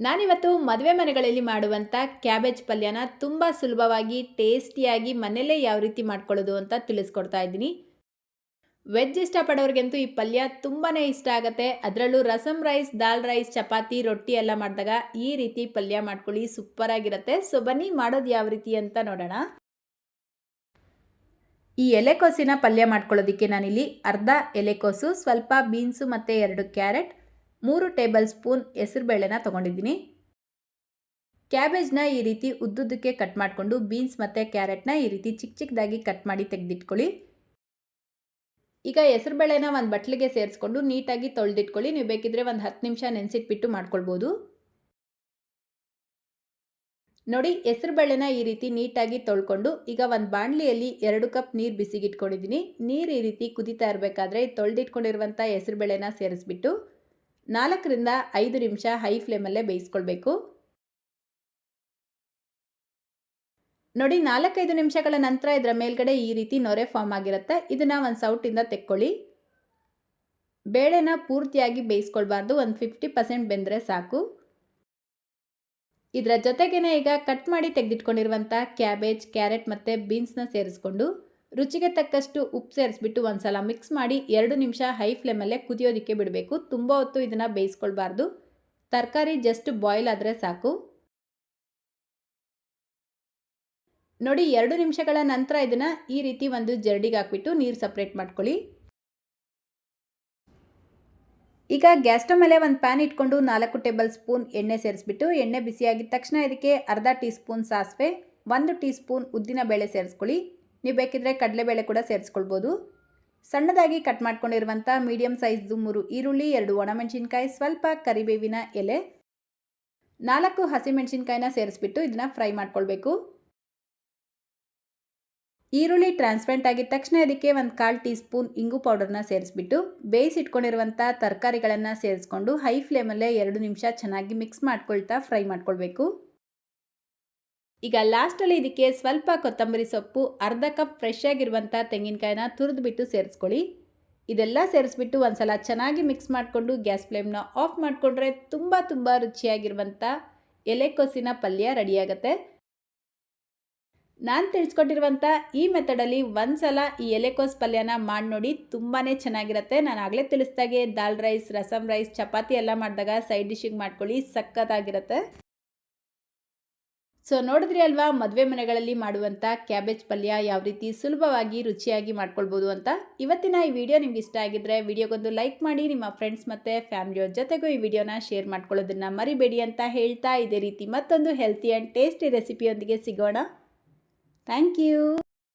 ನಾನಿವತ್ತು ಮದುವೆ ಮನೆಗಳಲ್ಲಿ ಮಾಡುವಂಥ ಕ್ಯಾಬೇಜ್ ಪಲ್ಯನ ತುಂಬ ಸುಲಭವಾಗಿ, ಟೇಸ್ಟಿಯಾಗಿ ಮನೆಯಲ್ಲೇ ಯಾವ ರೀತಿ ಮಾಡ್ಕೊಳ್ಳೋದು ಅಂತ ತಿಳಿಸ್ಕೊಡ್ತಾ ಇದ್ದೀನಿ. ವೆಜ್ ಇಷ್ಟಪಡೋರಿಗಂತೂ ಈ ಪಲ್ಯ ತುಂಬಾ ಇಷ್ಟ ಆಗುತ್ತೆ. ಅದರಲ್ಲೂ ರಸಮ್ ರೈಸ್, ದಾಲ್ ರೈಸ್, ಚಪಾತಿ, ರೊಟ್ಟಿ ಎಲ್ಲ ಮಾಡಿದಾಗ ಈ ರೀತಿ ಪಲ್ಯ ಮಾಡ್ಕೊಳ್ಳಿ ಸೂಪರ್ ಆಗಿರುತ್ತೆ ಸೊ, ಬನ್ನಿ ಮಾಡೋದು ಯಾವ ರೀತಿ ಅಂತ ನೋಡೋಣ. ಈ ಎಲೆಕೋಸಿನ ಪಲ್ಯ ಮಾಡ್ಕೊಳ್ಳೋದಕ್ಕೆ ನಾನಿಲ್ಲಿ ಅರ್ಧ ಎಲೆಕೋಸು ಸ್ವಲ್ಪ ಬೀನ್ಸು ಮತ್ತು ಎರಡು ಕ್ಯಾರೆಟ್ ಮೂರು ಟೇಬಲ್ ಸ್ಪೂನ್ ಹೆಸರುಬೇಳೆನ ತೊಗೊಂಡಿದ್ದೀನಿ. ಕ್ಯಾಬೇಜ್ನ ಈ ರೀತಿ ಉದ್ದುದ್ದಕ್ಕೆ ಕಟ್ ಮಾಡಿಕೊಂಡು ಬೀನ್ಸ್ ಮತ್ತು ಕ್ಯಾರೆಟ್ನ ಈ ರೀತಿ ಚಿಕ್ಕ ಚಿಕ್ಕದಾಗಿ ಕಟ್ ಮಾಡಿ ತೆಗೆದಿಟ್ಕೊಳ್ಳಿ. ಈಗ ಹೆಸರುಬೇಳೆನ ಒಂದು ಬಟ್ಲಿಗೆ ಸೇರಿಸ್ಕೊಂಡು ನೀಟಾಗಿ ತೊಳೆದಿಟ್ಕೊಳ್ಳಿ. ನೀವು ಬೇಕಿದ್ರೆ ಒಂದು ಹತ್ತು ನಿಮಿಷ ನೆನೆಸಿಟ್ಬಿಟ್ಟು ಮಾಡ್ಕೊಳ್ಬೋದು. ನೋಡಿ, ಹೆಸರುಬೇಳೆನ ಈ ರೀತಿ ನೀಟಾಗಿ ತೊಳ್ಕೊಂಡು ಈಗ ಒಂದು ಬಾಣಲಿಯಲ್ಲಿ ಎರಡು ಕಪ್ ನೀರು ಬಿಸಿಗಿಟ್ಕೊಂಡಿದ್ದೀನಿ. ನೀರು ಈ ರೀತಿ ಕುದಿತಾ ಇರಬೇಕಾದ್ರೆ ತೊಳೆದಿಟ್ಕೊಂಡಿರುವಂಥ ಹೆಸರುಬೇಳೆನ ಸೇರಿಸ್ಬಿಟ್ಟು ನಾಲ್ಕರಿಂದ ಐದು ನಿಮಿಷ ಹೈ ಫ್ಲೇಮಲ್ಲೇ ಬೇಯಿಸ್ಕೊಳ್ಬೇಕು. ನೋಡಿ, ನಾಲ್ಕೈದು ನಿಮಿಷಗಳ ನಂತರ ಇದರ ಮೇಲ್ಗಡೆ ಈ ರೀತಿ ನೊರೆ ಫಾರ್ಮ್ ಆಗಿರುತ್ತೆ. ಇದನ್ನು ಒಂದು ಸೌಟಿಂದ ತೆಕ್ಕೊಳ್ಳಿ. ಬೇಳೆನ ಪೂರ್ತಿಯಾಗಿ ಬೇಯಿಸ್ಕೊಳ್ಬಾರ್ದು. ಒಂದು ಫಿಫ್ಟಿ ಪರ್ಸೆಂಟ್ ಬೆಂದರೆ ಸಾಕು. ಇದರ ಜೊತೆಗೇನೆ ಈಗ ಕಟ್ ಮಾಡಿ ತೆಗೆದಿಟ್ಕೊಂಡಿರುವಂಥ ಕ್ಯಾಬೇಜ್, ಕ್ಯಾರೆಟ್ ಮತ್ತು ಬೀನ್ಸ್ನ ಸೇರಿಸ್ಕೊಂಡು ರುಚಿಗೆ ತಕ್ಕಷ್ಟು ಉಪ್ಪು ಸೇರಿಸ್ಬಿಟ್ಟು ಒಂದು ಸಲ ಮಿಕ್ಸ್ ಮಾಡಿ ಎರಡು ನಿಮಿಷ ಹೈ ಫ್ಲೇಮಲ್ಲೇ ಕುದಿಯೋದಕ್ಕೆ ಬಿಡಬೇಕು. ತುಂಬ ಹೊತ್ತು ಇದನ್ನು ಬೇಯಿಸ್ಕೊಳ್ಬಾರ್ದು. ತರಕಾರಿ ಜಸ್ಟ್ ಬಾಯ್ಲ್ ಆದರೆ ಸಾಕು. ನೋಡಿ, ಎರಡು ನಿಮಿಷಗಳ ನಂತರ ಇದನ್ನು ಈ ರೀತಿ ಒಂದು ಜರಡಿಗೆ ಹಾಕ್ಬಿಟ್ಟು ನೀರು ಸಪ್ರೇಟ್ ಮಾಡ್ಕೊಳ್ಳಿ. ಈಗ ಗ್ಯಾಸ್ ಮೇಲೆ ಒಂದು ಪ್ಯಾನ್ ಇಟ್ಕೊಂಡು ನಾಲ್ಕು ಟೇಬಲ್ ಸ್ಪೂನ್ ಎಣ್ಣೆ ಸೇರಿಸ್ಬಿಟ್ಟು ಎಣ್ಣೆ ಬಿಸಿಯಾಗಿದ ತಕ್ಷಣ ಇದಕ್ಕೆ ಅರ್ಧ ಟೀ ಸ್ಪೂನ್ ಸಾಸಿವೆ, ಒಂದು ಟೀ ಸ್ಪೂನ್ ಉದ್ದಿನ ಬೇಳೆ ಸೇರಿಸ್ಕೊಳ್ಳಿ. ನೀವು ಬೇಕಿದ್ರೆ ಕಡಲೆಬೇಳೆ ಕೂಡ ಸೇರಿಸ್ಕೊಳ್ಬೋದು. ಸಣ್ಣದಾಗಿ ಕಟ್ ಮಾಡ್ಕೊಂಡಿರುವಂಥ ಮೀಡಿಯಮ್ ಸೈಜ್ದು ಮೂರು, ಈರುಳ್ಳಿ, ಎರಡು ಒಣಮೆಣಸಿನ್ಕಾಯಿ, ಸ್ವಲ್ಪ ಕರಿಬೇವಿನ ಎಲೆ, ನಾಲ್ಕು ಹಸಿಮೆಣಸಿನ್ಕಾಯಿನ ಸೇರಿಸ್ಬಿಟ್ಟು ಇದನ್ನು ಫ್ರೈ ಮಾಡ್ಕೊಳ್ಬೇಕು. ಈರುಳ್ಳಿ ಟ್ರಾನ್ಸ್ಪರೆಂಟ್ ಆಗಿದ ತಕ್ಷಣ ಇದಕ್ಕೆ ಒಂದು ಕಾಲು ಟೀ ಸ್ಪೂನ್ ಇಂಗು ಪೌಡರ್ನ ಸೇರಿಸ್ಬಿಟ್ಟು ಬೇಯಿಸಿಟ್ಕೊಂಡಿರುವಂಥ ತರಕಾರಿಗಳನ್ನು ಸೇರಿಸ್ಕೊಂಡು ಹೈ ಫ್ಲೇಮಲ್ಲೇ ಎರಡು ನಿಮಿಷ ಚೆನ್ನಾಗಿ ಮಿಕ್ಸ್ ಮಾಡ್ಕೊಳ್ತಾ ಫ್ರೈ ಮಾಡ್ಕೊಳ್ಬೇಕು. ಈಗ ಲಾಸ್ಟಲ್ಲಿ ಇದಕ್ಕೆ ಸ್ವಲ್ಪ ಕೊತ್ತಂಬರಿ ಸೊಪ್ಪು, ಅರ್ಧ ಕಪ್ ಫ್ರೆಶ್ ಆಗಿರುವಂಥ ತೆಂಗಿನಕಾಯಿನ ತುರಿದ್ಬಿಟ್ಟು ಸೇರಿಸ್ಕೊಳ್ಳಿ. ಇದೆಲ್ಲ ಸೇರಿಸ್ಬಿಟ್ಟು ಒಂದ್ಸಲ ಚೆನ್ನಾಗಿ ಮಿಕ್ಸ್ ಮಾಡಿಕೊಂಡು ಗ್ಯಾಸ್ ಫ್ಲೇಮ್ನ ಆಫ್ ಮಾಡಿಕೊಂಡ್ರೆ ತುಂಬ ತುಂಬ ರುಚಿಯಾಗಿರುವಂಥ ಎಲೆಕೋಸಿನ ಪಲ್ಯ ರೆಡಿಯಾಗತ್ತೆ ನಾನು ತಿಳಿಸ್ಕೊಟ್ಟಿರುವಂಥ ಈ ಮೆಥಡಲ್ಲಿ ಒಂದು ಸಲ ಈ ಎಲೆಕೋಸ್ ಪಲ್ಯನ ಮಾಡಿ ನೋಡಿ ತುಂಬಾ ಚೆನ್ನಾಗಿರುತ್ತೆ. ನಾನು ಆಗಲೇ ತಿಳಿಸ್ದಾಗೆ ದಾಲ್ ರೈಸ್ ರಸಮ್ ರೈಸ್ ಚಪಾತಿ ಎಲ್ಲ ಮಾಡಿದಾಗ ಸೈಡ್ ಡಿಶಿಂಗ್ ಮಾಡ್ಕೊಳ್ಳಿ ಸಖತ್ತಾಗಿರುತ್ತೆ. ಸೊ ನೋಡಿದ್ರಿ ಅಲ್ವಾ, ಮದುವೆ ಮನೆಗಳಲ್ಲಿ ಮಾಡುವಂಥ ಕ್ಯಾಬೇಜ್ ಪಲ್ಯ ಯಾವ ರೀತಿ ಸುಲಭವಾಗಿ ರುಚಿಯಾಗಿ ಮಾಡ್ಕೊಳ್ಬೋದು ಅಂತ? ಇವತ್ತಿನ ಈ ವಿಡಿಯೋ ನಿಮ್ಗೆ ಇಷ್ಟ ಆಗಿದ್ರೆ ವಿಡಿಯೋಗೊಂದು ಲೈಕ್ ಮಾಡಿ, ನಿಮ್ಮ ಫ್ರೆಂಡ್ಸ್ ಮತ್ತು ಫ್ಯಾಮಿಲಿಯವ್ರ ಜೊತೆಗೂ ಈ ವಿಡಿಯೋನ ಶೇರ್ ಮಾಡ್ಕೊಳ್ಳೋದನ್ನು ಮರಿಬೇಡಿ ಅಂತ ಹೇಳ್ತಾ ಇದೇ ರೀತಿ ಮತ್ತೊಂದು ಹೆಲ್ತಿ ಆ್ಯಂಡ್ ಟೇಸ್ಟಿ ರೆಸಿಪಿಯೊಂದಿಗೆ ಸಿಗೋಣ. Thank you